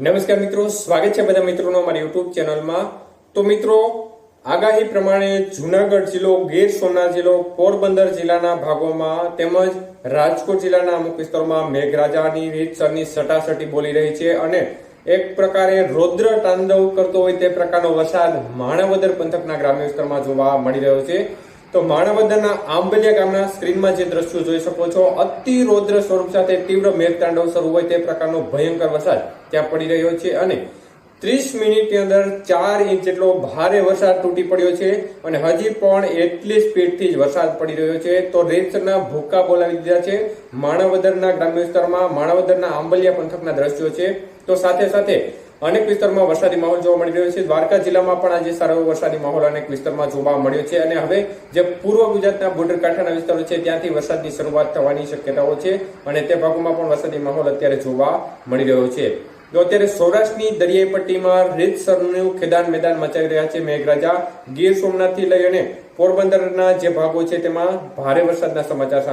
નમસ્કાર મિત્રો, સ્વાગત છે બધા મિત્રોનો અમારી યુટ્યુબ ચેનલમાં. તો મિત્રો, આગાહી પ્રમાણે જુનાગઢ જિલ્લો, ગીર સોમનાથ જિલ્લો, પોરબંદર જિલ્લાના ભાગોમાં તેમજ રાજકોટ જિલ્લાના અમુક વિસ્તારોમાં મેઘરાજાની રીતસરની સટાસટી બોલી રહી છે અને એક પ્રકારે રૌદ્ર તાંડવ કરતો હોય તે પ્રકારનો વરસાદ માણાવદર પંથકના ગ્રામ્ય વિસ્તારમાં જોવા મળી રહ્યો છે. તો માણાવદરના આંબલિયા ગામના સ્ક્રીનમાં જે દ્રશ્યો જોઈ શકો છો, અતિ રૌદ્ર સ્વરૂપ સાથે તીવ્ર મેઘતાંડવ શરૂ હોય તે પ્રકારનો ભયંકર વરસાદ ત્યાં પડી રહ્યો છે અને ત્રીસ મિનિટની અંદર ચાર ઇંચ જેટલો ભારે વરસાદ તૂટી પડ્યો છે અને હજી પણ એટલી સ્પીડથી જ વરસાદ પડી રહ્યો છે. તો રેતના ભૂકા બોલાવી દીધા છે. માણાવદરના ગ્રામ્ય વિસ્તારમાં માણાવદરના આંબલિયા પંથકના દ્રશ્યો છે. તો સાથે સાથે અનેક વિસ્તારમાં વરસાદી માહોલ જોવા મળી રહ્યો છે. દ્વારકા જિલ્લામાં પણ આજે સારો વરસાદી માહોલ અનેક વિસ્તારમાં જોવા મળ્યો છે અને હવે જે પૂર્વ ગુજરાતના બોર્ડર કાંઠાના વિસ્તારો છે, ત્યાંથી વરસાદની શરૂઆત થવાની શક્યતાઓ છે અને તે ભાગોમાં પણ વરસાદી માહોલ અત્યારે જોવા મળી રહ્યો છે. તો અત્યારે સૌરાષ્ટ્રની દરિયાઈ પટ્ટીમાં રીતસરનું ખેદાન મેદાન મચાવી રહ્યા છે મેઘરાજા. ગીર સોમનાથથી લઈ અને પોરબંદરના જે ભાગો છે, તેમાં ભારે વરસાદના સમાચાર સામે